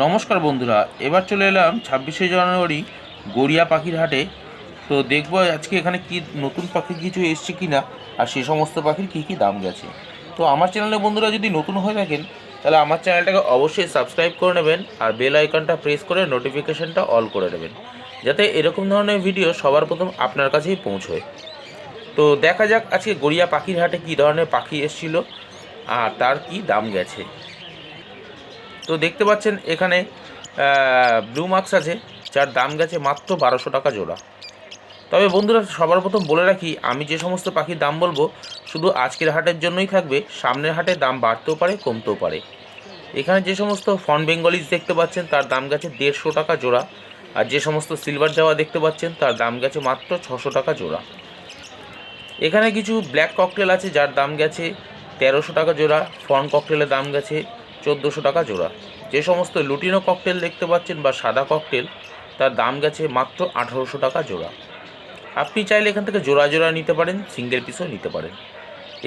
নমস্কার বন্ধুরা, এবার চলে এলাম ছাব্বিশে জানুয়ারি গড়িয়া পাখির হাটে। তো দেখব আজকে এখানে কি নতুন পাখি কিছু এসছে কি না আর সে সমস্ত পাখির কী কী দাম গেছে। তো আমার চ্যানেলে বন্ধুরা যদি নতুন হয়ে থাকেন, তাহলে আমার চ্যানেলটাকে অবশ্যই সাবস্ক্রাইব করে নেবেন, আর বেল আইকনটা প্রেস করে নোটিফিকেশানটা অল করে নেবেন, যাতে এরকম ধরনের ভিডিও সবার প্রথম আপনার কাছেই পৌঁছয়। তো দেখা যাক আজকে গড়িয়া পাখির হাটে কী ধরনের পাখি এসেছিল, আর তার কি দাম গেছে। তো দেখতে পাচ্ছেন এখানে ব্লু মার্কস আছে, যার দাম গেছে মাত্র বারোশো টাকা জোড়া। তবে বন্ধুরা, সবার প্রথম বলে রাখি, আমি যে সমস্ত পাখির দাম বলব, শুধু আজকের হাটের জন্যই থাকবে, সামনের হাটে দাম বাড়তেও পারে, কমতেও পারে। এখানে যে সমস্ত ফন বেঙ্গলিজ দেখতে পাচ্ছেন, তার দাম গেছে দেড়শো টাকা জোড়া, আর যে সমস্ত সিলভার জাওয়া দেখতে পাচ্ছেন, তার দাম গেছে মাত্র ছশো টাকা জোড়া। এখানে কিছু ব্ল্যাক ককটেল আছে, যার দাম গেছে তেরোশো টাকা জোড়া, ফন ককটেলের দাম গেছে চোদ্দোশো টাকা জোড়া। যে সমস্ত লুটিনো ককটেল দেখতে পাচ্ছেন বা সাদা ককটেল তার দাম গেছে মাত্র আঠারোশো টাকা জোড়া। আপনি চাইলে এখান থেকে জোড়া জোড়া নিতে পারেন সিঙ্গেল পিসও নিতে পারেন।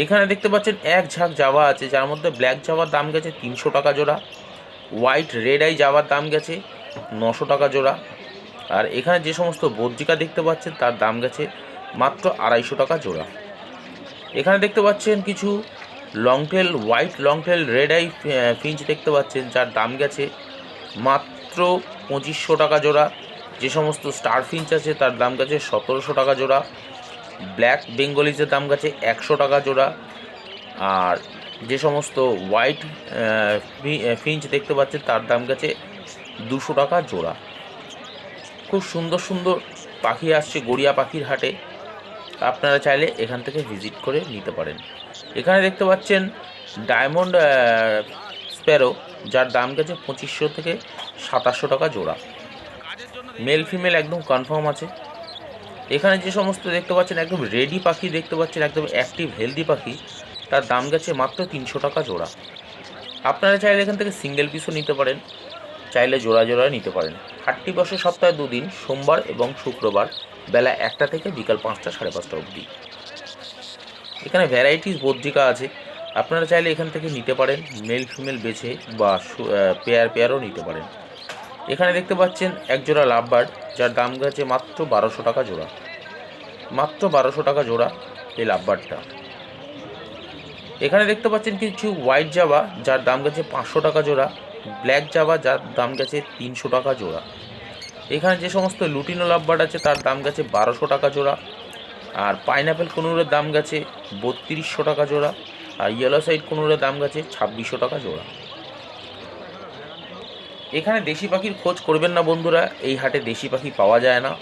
এখানে দেখতে পাচ্ছেন এক ঝাঁক জাভা আছে, যার মধ্যে ব্ল্যাক জাভার দাম গেছে তিনশো টাকা জোড়া হোয়াইট রেড আই জাভার দাম গেছে নশো টাকা জোড়া। আর এখানে যে সমস্ত বদ্রিকা দেখতে পাচ্ছেন, তার দাম গেছে মাত্র আড়াইশো টাকা জোড়া। এখানে দেখতে পাচ্ছেন কিছু longtail, white longtail, red eye finch দেখতে পাচ্ছেন, যার দাম গেছে মাত্র পঁচিশশো টাকা জোড়া। যে সমস্ত স্টার ফিঞ্চ আছে, তার দাম গেছে সতেরোশো টাকা জোড়া। ব্ল্যাক বেঙ্গলিজের দাম গেছে একশো টাকা জোড়া। আর যে সমস্ত হোয়াইট ফিঞ্চ দেখতে পাচ্ছেন, তার দাম গেছে দুশো টাকা জোড়া। খুব সুন্দর সুন্দর পাখি আসছে গড়িয়া পাখির হাটে। আপনারা চাইলে এখান থেকে ভিজিট করে নিতে পারেন। এখানে দেখতে পাচ্ছেন ডায়মন্ড স্প্যারো, যার দাম গেছে পঁচিশশো থেকে সাতাশশো টাকা জোড়া। মেল ফিমেল একদম কনফার্ম আছে। এখানে যে সমস্ত দেখতে পাচ্ছেন, একদম রেডি পাখি দেখতে পাচ্ছেন, একদম অ্যাক্টিভ, হেলদি পাখি, তার দাম গেছে মাত্র তিনশো টাকা জোড়া। আপনারা চাইলে এখান থেকে সিঙ্গেল পিসও নিতে পারেন, চাইলে জোড়া জোড়া নিতে পারেন। হাটটি বসে সপ্তাহে দুদিন, সোমবার এবং শুক্রবার। বেলা একটা থেকে বিকাল পাঁচটা, সাড়ে পাঁচটা অবধি। এখানে ভ্যারাইটিস বদ্রিকা আছে। আপনারা চাইলে এখান থেকে নিতে পারেন। মেল ফিমেল বেছে বা পেয়ার পেয়ারও নিতে পারেন। এখানে দেখতে পাচ্ছেন এক জোড়া লাভবার্ড, যার দাম গেছে মাত্র বারোশো টাকা জোড়া। মাত্র বারোশো টাকা জোড়া এই লাভবার্ডটা। এখানে দেখতে পাচ্ছেন কিছু হোয়াইট জাবা যার দাম গেছে পাঁচশো টাকা জোড়া। ব্ল্যাক জাবা যার দাম গেছে তিনশো টাকা জোড়া। এখানে যে সমস্ত লুটিনো লাভবার্ড আছে, তার দাম গেছে বারোশো টাকা জোড়া। আর পাইনাপেল কোনুরের দাম গেছে বত্রিশশো টাকা জোড়া। আর ইয়েলো সাইড কোনুরের দাম গেছে ছাব্বিশশো টাকা জোড়া। এখানে দেশি পাখির খোঁজ করবেন না বন্ধুরা, এই হাটে দেশি পাখি পাওয়া যায় না।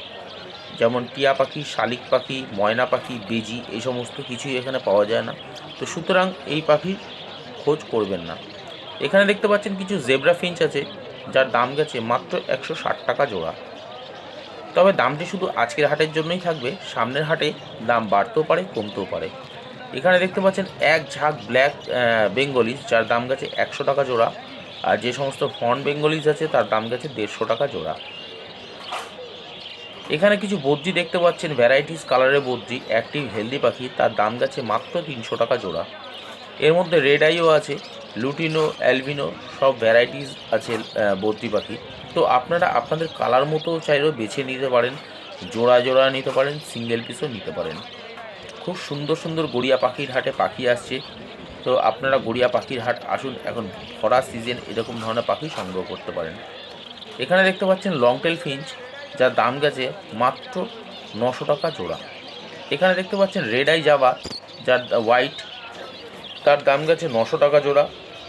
যেমন টিয়া পাখি, শালিক পাখি, ময়না পাখি, বেজি, এই সমস্ত কিছুই এখানে পাওয়া যায় না। তো সুতরাং এই পাখির খোঁজ করবেন না। এখানে দেখতে পাচ্ছেন কিছু জেব্রা ফিঞ্চ আছে। যার দাম গেছে মাত্র একশো ষাট টাকা জোড়া। তবে দামটি শুধু আজকের হাটের জন্যই থাকবে, সামনের হাটে দাম বাড়তেও পারে, কমতেও পারে। এখানে দেখতে পাচ্ছেন এক ঝাঁক ব্ল্যাক বেঙ্গলিজ, যার দাম গেছে একশো টাকা জোড়া, আর যে সমস্ত ফন বেঙ্গলিজ আছে, তার দাম গেছে দেড়শো টাকা জোড়া। এখানে কিছু বদ্রি দেখতে পাচ্ছেন ভ্যারাইটিস কালারের বদ্রি অ্যাক্টিভ হেলদি পাখি, তার দাম গেছে মাত্র তিনশো টাকা জোড়া। এর মধ্যে রেড আইও আছে লুটিনো, অ্যালবিনো সব ভ্যারাইটিস আছে বদ্রি পাখি। তো আপনারা আপনাদের কালার মতো চাইলেও বেছে নিতে পারেন, জোড়া জোড়া নিতে পারেন সিঙ্গেল পিসও নিতে পারেন। খুব সুন্দর সুন্দর গড়িয়া পাখির হাটে পাখি আসছে। তো আপনারা গড়িয়া পাখির হাট আসুন, এখন খরা সিজন এরকম ধরনের পাখি সংগ্রহ করতে পারেন। এখানে দেখতে পাচ্ছেন লংটেল ফিঞ্চ, যার দাম গেছে মাত্র নশো টাকা জোড়া। এখানে দেখতে পাচ্ছেন রেড আই জাবা, যার হোয়াইট তার দাম গেছে নশো টাকা জোড়া।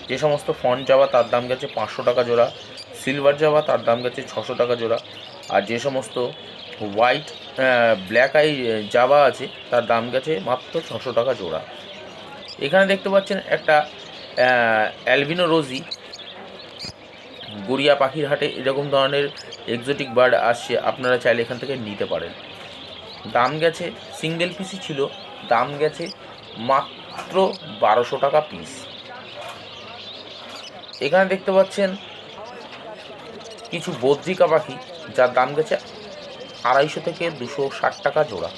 যে সমস্ত ফন্ট যাওয়া তার দাম গেছে পাঁচশো টাকা জোড়া সিলভার যাওয়া তার দাম গেছে ছশো টাকা জোড়া, আর যে সমস্ত হোয়াইট ব্ল্যাক আই জাবা আছে তার দাম গেছে মাত্র ছশো টাকা জোড়া। এখানে দেখতে পাচ্ছেন একটা অ্যালবিনো রোজি গড়িয়া পাখির হাটে এরকম ধরনের এক্সোটিক বার্ড আসছে, আপনারা চাইলে এখান থেকে নিতে পারেন। দাম গেছে সিঙ্গেল পিসই ছিল, দাম গেছে মাত্র বারোশো টাকা পিস এখানে দেখতে পাচ্ছেন কিছু বদ্রিকা পাখি, যার দাম গেছে আড়াইশো থেকে দুশো ষাট টাকা জোড়া।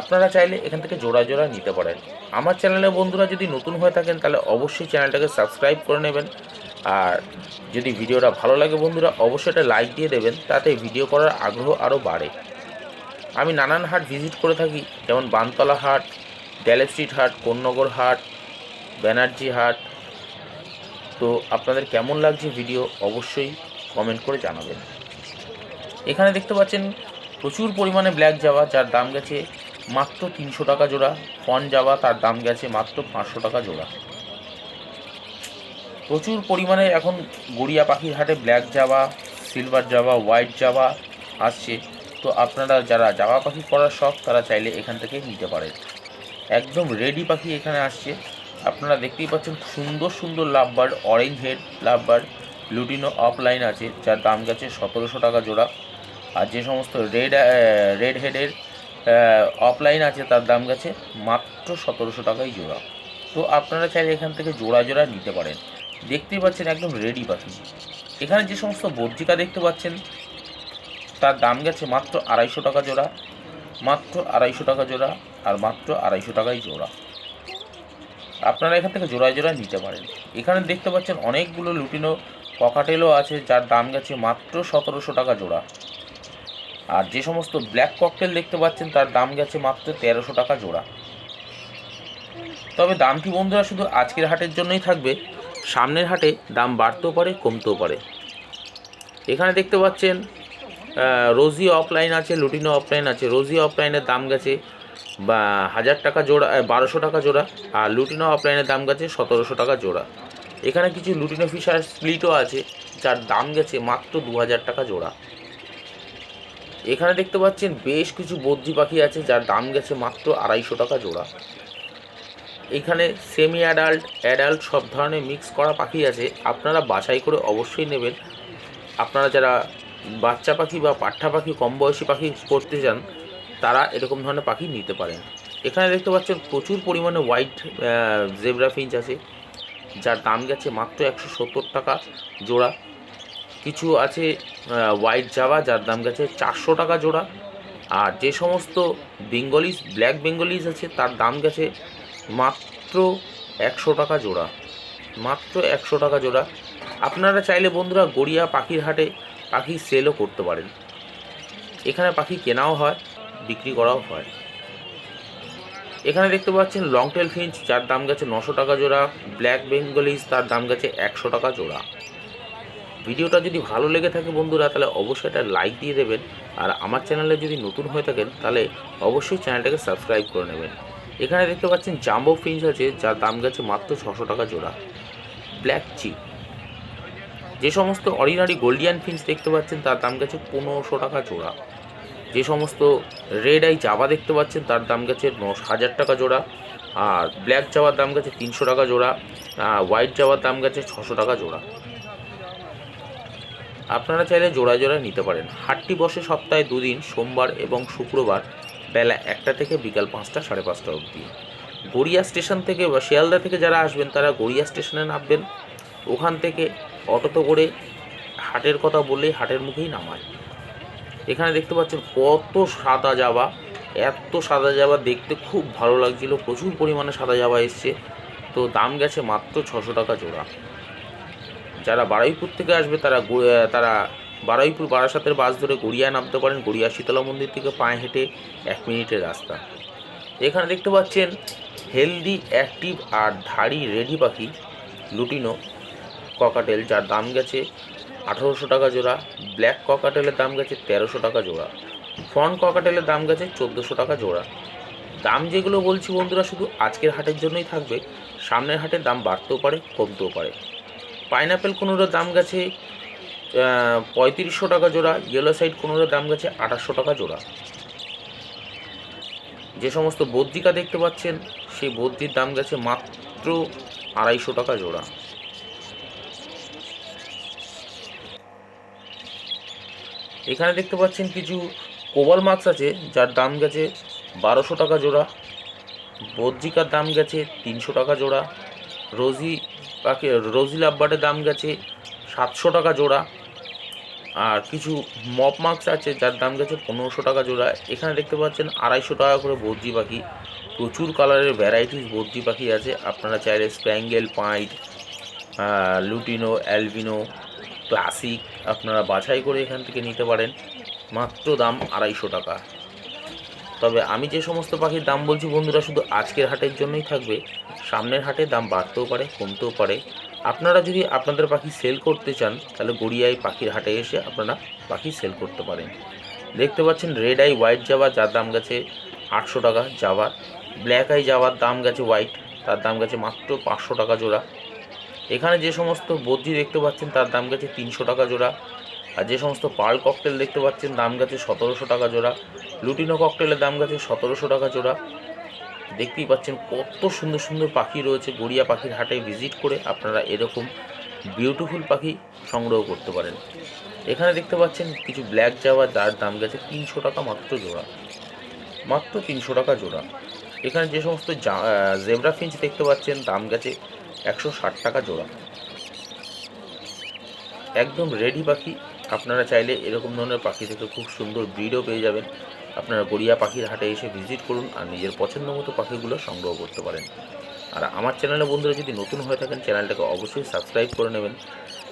আপনারা চাইলে এখান থেকে জোড়া জোড়া নিতে পারেন। আমার চ্যানেলে বন্ধুরা যদি নতুন হয়ে থাকেন, তাহলে অবশ্যই চ্যানেলটাকে সাবস্ক্রাইব করে নেবেন। আর যদি ভিডিওটা ভালো লাগে বন্ধুরা, অবশ্যই একটা লাইক দিয়ে দেবেন, তাতে ভিডিও করার আগ্রহ আরও বাড়ে। আমি নানান হাট ভিজিট করে থাকি, যেমন বানতলা হাট ড্যালে স্ট্রিট হাট, কোন্নগর হাট, ব্যানার্জি হাট তো আপনাদের কেমন লাগছে ভিডিও অবশ্যই কমেন্ট করে জানাবেন। এখানে দেখতে পাচ্ছেন, প্রচুর পরিমাণে ব্ল্যাক জাবা যার দাম গেছে মাত্র তিনশো টাকা জোড়া। ফন জাবা তার দাম গেছে মাত্র পাঁচশো টাকা জোড়া। প্রচুর পরিমাণে এখন গড়িয়া পাখির হাটে black java silver java white java আসছে। তো আপনারা যারা জাবা পাখি করার শখ, তারা চাইলে এখান থেকে নিতে পারেন। একদম রেডি পাখি এখানে আসছে। আপনারা দেখতেই পাচ্ছেন সুন্দর সুন্দর lovebird orange head lovebird lutino opaline আছে, যার দাম গেছে সতেরোশো টাকা জোড়া। আর যে সমস্ত রেড রেড হেডের অফলাইন আছে, তার দাম গেছে মাত্র সতেরোশো টাকাই জোড়া। তো আপনারা চাইলে এখান থেকে জোড়া জোড়া নিতে পারেন। দেখতেই পাচ্ছেন একদম রেডি পাখি। এখানে যে সমস্ত বর্জিকা দেখতে পাচ্ছেন, তার দাম গেছে মাত্র আড়াইশো টাকা জোড়া, মাত্র আড়াইশো টাকা জোড়া, আর মাত্র আড়াইশো টাকাই জোড়া। আপনারা এখান থেকে জোড়ায় জোড়ায় নিতে পারেন। এখানে দেখতে পাচ্ছেন অনেকগুলো লুটিনো ককাটেলও আছে, যার দাম গেছে মাত্র সতেরোশো টাকা জোড়া। আর যে সমস্ত ব্ল্যাক ককটেল দেখতে পাচ্ছেন, তার দাম গেছে মাত্র তেরোশো টাকা জোড়া। তবে দামটি বন্ধুরা, শুধু আজকের হাটের জন্যই থাকবে। সামনের হাটে দাম বাড়তেও পারে, কমতেও পারে। এখানে দেখতে পাচ্ছেন রোজি অফলাইন আছে লুটিনো অফলাইন আছে। রোজি অফলাইনের দাম গেছে বা হাজার টাকা জোড়া বারোশো টাকা জোড়া, আর লুটিনো অফলাইনের দাম গেছে সতেরোশো টাকা জোড়া। এখানে কিছু লুটিনো ফিশার স্প্লিটও আছে, যার দাম গেছে মাত্র দু হাজার টাকা জোড়া। এখানে দেখতে পাচ্ছেন বেশ কিছু বদ্রি পাখি আছে, যার দাম গেছে মাত্র আড়াইশো টাকা জোড়া। এখানে সেমি অ্যাডাল্ট অ্যাডাল্ট সব ধরনের মিক্স করা পাখি আছে, আপনারা বাছাই করে অবশ্যই নেবেন। আপনারা যারা বাচ্চা পাখি বা পাঠা পাখি, কম বয়সী পাখি করতে চান তারা এরকম ধরনের পাখি নিতে পারেন। এখানে দেখতে পাচ্ছেন প্রচুর পরিমাণে হোয়াইট জেব্রা ফিঞ্চ আছে, যার দাম গেছে মাত্র একশো সত্তর টাকা জোড়া। কিছু আছে হোয়াইট জাভা যার দাম গেছে চারশো টাকা জোড়া। আর যে সমস্ত বেঙ্গলিজ ব্ল্যাক বেঙ্গলিজ আছে, তার দাম গেছে মাত্র একশো টাকা জোড়া। মাত্র একশো টাকা জোড়া। আপনারা চাইলে বন্ধুরা গড়িয়া পাখির হাটে পাখি সেলও করতে পারেন। এখানে পাখি কেনাও হয়। বিক্রি করাও হয়। এখানে দেখতে পাচ্ছেন লং টেল ফিঞ্চ যার দাম গেছে নশো টাকা জোড়া। ব্ল্যাক বেঙ্গলিজ তার দাম গেছে একশো টাকা জোড়া। ভিডিওটা যদি ভালো লেগে থাকে বন্ধুরা, তাহলে অবশ্যই এটা লাইক দিয়ে দেবেন। আর আমার চ্যানেলে যদি নতুন হয়ে থাকেন, তাহলে অবশ্যই চ্যানেলটাকে সাবস্ক্রাইব করে নেবেন। এখানে দেখতে পাচ্ছেন জাম্বো ফিঞ্চ আছে, যার দাম গেছে মাত্র ছশো টাকা জোড়া। ব্ল্যাক চিক যে সমস্ত অর্ডিনারি গোল্ডিয়ান ফিঞ্চ দেখতে পাচ্ছেন, তার দাম গেছে পনেরোশো টাকা জোড়া। যে সমস্ত রেড আই জাবা দেখতে পাচ্ছেন, তার দাম গেছে নশ হাজার টাকা জোড়া, আর ব্ল্যাক জাবার দাম গেছে তিনশো টাকা জোড়া হোয়াইট জাবার দাম গেছে ছশো টাকা জোড়া। আপনারা চাইলে জোড়া জোড়া নিতে পারেন। হাটটি বসে সপ্তাহে দুদিন, সোমবার এবং শুক্রবার বেলা একটা থেকে বিকাল পাঁচটা, সাড়ে পাঁচটা অবধি। গড়িয়া স্টেশন থেকে বা শিয়ালদা থেকে যারা আসবেন, তারা গড়িয়া স্টেশনে নামবেন। ওখান থেকে অটোতে করে হাটের কথা বললেই হাটের মুখেই নামায়। এখানে দেখতে পাচ্ছেন কত সাদা জাবা। এত সাদা জাবা দেখতে খুব ভালো লাগছিল। প্রচুর পরিমাণে সাদা জাবা এসছে। তো দাম গেছে মাত্র ছশো টাকা জোড়া। যারা বারুইপুর থেকে আসবে, তারা তারা বারুইপুর বারাসাতের বাস ধরে গড়িয়া নামতে পারেন। গড়িয়া শীতলা মন্দির থেকে পায়ে হেঁটে এক মিনিটের রাস্তা। এখানে দেখতে পাচ্ছেন হেলদি, অ্যাক্টিভ আর ধাড়ি রেডি পাখি লুটিনো ককাটেল, যার দাম গেছে আঠারোশো টাকা জোড়া ব্ল্যাক ককাটেলের দাম গেছে তেরোশো টাকা জোড়া ফ্রন্ট ককাটেলের দাম গেছে চোদ্দোশো টাকা জোড়া। দাম যেগুলো বলছি বন্ধুরা, শুধু আজকের হাটের জন্যই থাকবে, সামনের হাটের দাম বাড়তেও পারে, কমতেও পারে। পাইনাপেল কোনোটার দাম গেছে পঁয়ত্রিশশো টাকা জোড়া ইয়েলো সাইড কোনোটার দাম গেছে আঠাশশো টাকা জোড়া। যে সমস্ত বদ্রিকা দেখতে পাচ্ছেন, সেই বদ্রির দাম গেছে মাত্র আড়াইশো টাকা জোড়া। এখানে দেখতে পাচ্ছেন কিছু কোবাল মাছ আছে, যার দাম গেছে বারোশো টাকা জোড়া। বদ্রিকার দাম গেছে তিনশো টাকা জোড়া। রোজি পাখি রোজি লাভবার্ডের দাম গেছে সাতশো টাকা জোড়া। আর কিছু মপ মার্কস আছে, যার দাম গেছে পনেরোশো টাকা জোড়া। এখানে দেখতে পাচ্ছেন আড়াইশো টাকা করে বদ্রি পাখি। প্রচুর কালারের ভ্যারাইটিস বদ্রি পাখি আছে। আপনারা চাইলে spangle pied lutino, albino classic আপনারা বাছাই করে এখান থেকে নিতে পারেন। মাত্র দাম আড়াইশো টাকা। তবে আমি যে সমস্ত পাখির দাম বলছি বন্ধুরা, শুধু আজকের হাটের জন্যই থাকবে। সামনের হাটে দাম বাড়তেও পারে, কমতেও পারে। আপনারা যদি আপনাদের পাখি সেল করতে চান, তাহলে গড়িয়ায় পাখির হাটে এসে আপনারা পাখি সেল করতে পারেন। দেখতে পাচ্ছেন রেড আই হোয়াইট জাবা যার দাম গেছে আটশো টাকা জাবার ব্ল্যাক আই জাবার দাম গেছে হোয়াইট তার দাম গেছে মাত্র পাঁচশো টাকা জোড়া। এখানে যে সমস্ত বদ্রি দেখতে পাচ্ছেন, তার দাম গেছে তিনশো টাকা জোড়া। আর যে সমস্ত পার্ল ককটেল দেখতে পাচ্ছেন, দাম গেছে সতেরোশো টাকা জোড়া। লুটিনো ককটেলের দাম গেছে সতেরোশো টাকা জোড়া। দেখতেই পাচ্ছেন কত সুন্দর সুন্দর পাখি রয়েছে, গড়িয়া পাখির হাটে ভিজিট করে আপনারা এরকম বিউটিফুল পাখি সংগ্রহ করতে পারেন। এখানে দেখতে পাচ্ছেন কিছু ব্ল্যাক জাওয়া যার দাম গেছে তিনশো টাকা মাত্র জোড়া। মাত্র তিনশো টাকা জোড়া। এখানে যে সমস্ত জেব্রা ফিঞ্চ দেখতে পাচ্ছেন, দাম গেছে একশো ষাট টাকা জোড়া। একদম রেডি পাখি। আপনারা চাইলে এরকম ধরনের পাখি থেকে খুব সুন্দর ব্রিডও পেয়ে যাবেন। আপনারা গড়িয়া পাখির হাটে এসে ভিজিট করুন আর নিজের পছন্দ মতো পাখিগুলো সংগ্রহ করতে পারেন। আর আমার চ্যানেলে বন্ধুরা যদি নতুন হয়ে থাকেন চ্যানেলটাকে অবশ্যই সাবস্ক্রাইব করে নেবেন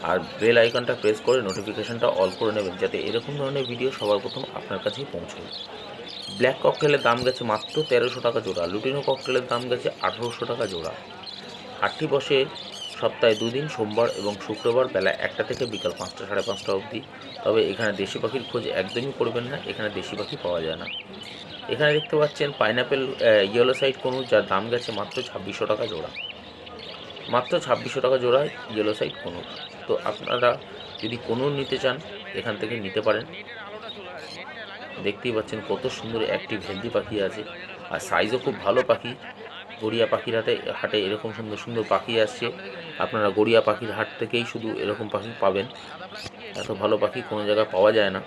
আর বেল আইকনটা প্রেস করে নোটিফিকেশনটা অল করে নেবেন, যাতে এরকম ধরনের ভিডিও সবার প্রথম আপনার কাছেই পৌঁছয় ব্ল্যাক ককটেলের দাম গেছে মাত্র তেরোশো টাকা জোড়া লুটিনো ককটেলের দাম গেছে আঠেরোশো টাকা জোড়া। হাটটি বসে সপ্তাহে দুদিন, সোমবার এবং শুক্রবার বেলা একটা থেকে বিকাল পাঁচটা, সাড়ে পাঁচটা অবধি। তবে এখানে দেশি পাখির খোঁজ একদমই করবেন না, এখানে দেশি পাখি পাওয়া যায় না। এখানে দেখতে পাচ্ছেন পাইনাপেল ইয়েলো সাইড কোনো, যার দাম গেছে মাত্র ছাব্বিশশো টাকা জোড়া। মাত্র ছাব্বিশশো টাকা জোড়া ইয়েলো সাইড কোনো। তো আপনারা যদি কোনো নিতে চান, এখান থেকে নিতে পারেন। দেখতেই পাচ্ছেন কত সুন্দর অ্যাক্টিভ হেলদি পাখি আছে। আর সাইজও খুব ভালো পাখি। গড়িয়া পাখির হাটে হাটে এরকম সুন্দর সুন্দর পাখি আসছে। আপনারা গড়িয়া পাখির হাট থেকেই শুধু এরকম পাখি পাবেন। এত ভালো পাখি কোনো জায়গায় পাওয়া যায় না।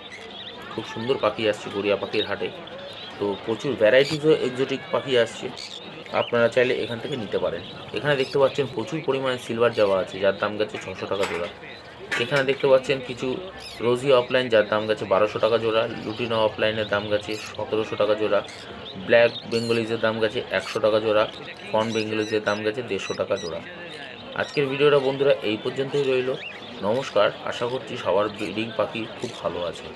খুব সুন্দর পাখি আসছে গড়িয়া পাখির হাটে। তো প্রচুর ভ্যারাইটিসও এক্সোটিক পাখি আসছে। আপনারা চাইলে এখান থেকে নিতে পারেন। এখানে দেখতে পাচ্ছেন প্রচুর পরিমাণে সিলভার যাওয়া আছে, যার দাম গেছে ছশো টাকা জোড়া। এখানে দেখতে পাচ্ছেন কিছু রোজি অফলাইন যার দাম গেছে বারোশো টাকা জোড়া লুটিনো অফলাইনের দাম গেছে সতেরোশো টাকা জোড়া ব্ল্যাক বেঙ্গলিজের দাম গেছে একশো টাকা জোড়া ফন বেঙ্গলিজের দাম গেছে দেড়শো টাকা জোড়া। আজকের ভিডিওটা বন্ধুরা এই পর্যন্তই রইল। নমস্কার, আশা করছি সবার ব্রিডিং পাখি খুব ভালো আছে।